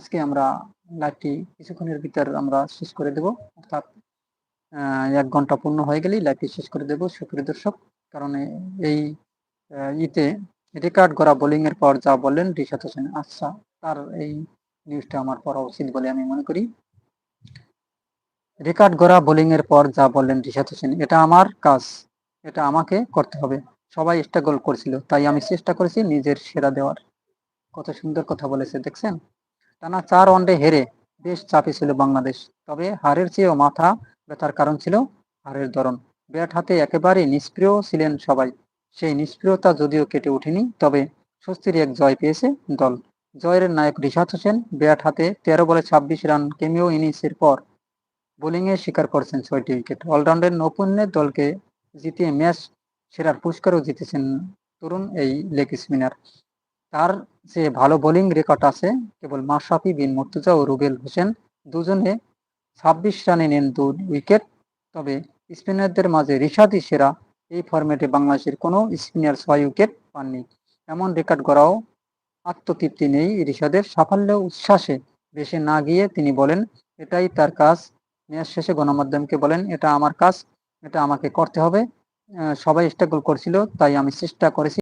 আজকে আমরা লাইভটি কিছুক্ষণের ভিতর আমরা শেষ করে দেব। অর্থাৎ এক ঘণ্টা পূর্ণ হয়ে গেলেই লাইভটি শেষ করে দেব, সুপ্রিয় দর্শক। কারণ এই ইতে রেকর্ড করা বোলিং এর পর যা বললেন রিশাদ হোসেন আচ্ছা তার এই নিউজটা আমার পড়া উচিত বলে আমি মনে করি। রেকর্ড করা বোলিং এর পর যা বললেন রিশাদ হোসেন, এটা আমার কাজ, এটা আমাকে করতে হবে। সবাই স্ট্রাগল করছিল, তাই আমি চেষ্টা করেছি নিজের সেরা দেওয়ার। কত সুন্দর কথা বলেছে, দেখছেন? টানা চার ওয়ানডে হেরে বেশ চাপে ছিল বাংলাদেশ। তবে হারের চেয়েও মাথা ব্যথার কারণ ছিল হারের ধরন। ব্যাট হাতে একেবারে নিষ্ক্রিয় ছিলেন সবাই। সেই নিষ্ক্রিয়তা যদিও কেটে ওঠেনি, তবে স্বস্তির এক জয় পেয়েছে দল। জয়ের নায়ক রিশাদ হোসেন ব্যাট হাতে তেরো বলে ছাব্বিশ রান কেমিও ইনিংসের পর বোলিংয়ে শিকার করছেন ছয়টি উইকেট। অলরাউন্ডের নৈপুণ্যের দলকে জিতিয়ে ম্যাচ সেরার পুরস্কারও জিতেছেন তরুণ এই লেগ স্পিনার। তার যে ভালো বোলিং রেকর্ড আছে, কেবল মাশরাফি বিন মুর্তজা ও রুবেল হোসেন দুজনে ছাব্বিশ রানে নেন দু উইকেট তবে স্পিনারদের মাঝে রিশাদই সেরা, এই ফরম্যাটে বাংলাদেশের কোনো স্পিনার ছয় উইকেট পাননি। এমন রেকর্ড করাও আত্মতৃপ্তি নেই রিশাদের। সাফল্য উচ্ছ্বাসে বেশি না গিয়ে তিনি বলেন, এটাই তার কাজ। ম্যাচ শেষে গণমাধ্যমকে বলেন, এটা আমার কাজ, এটা আমাকে করতে হবে। সবাই স্ট্রাগল করছিল, তাই আমি চেষ্টা করেছি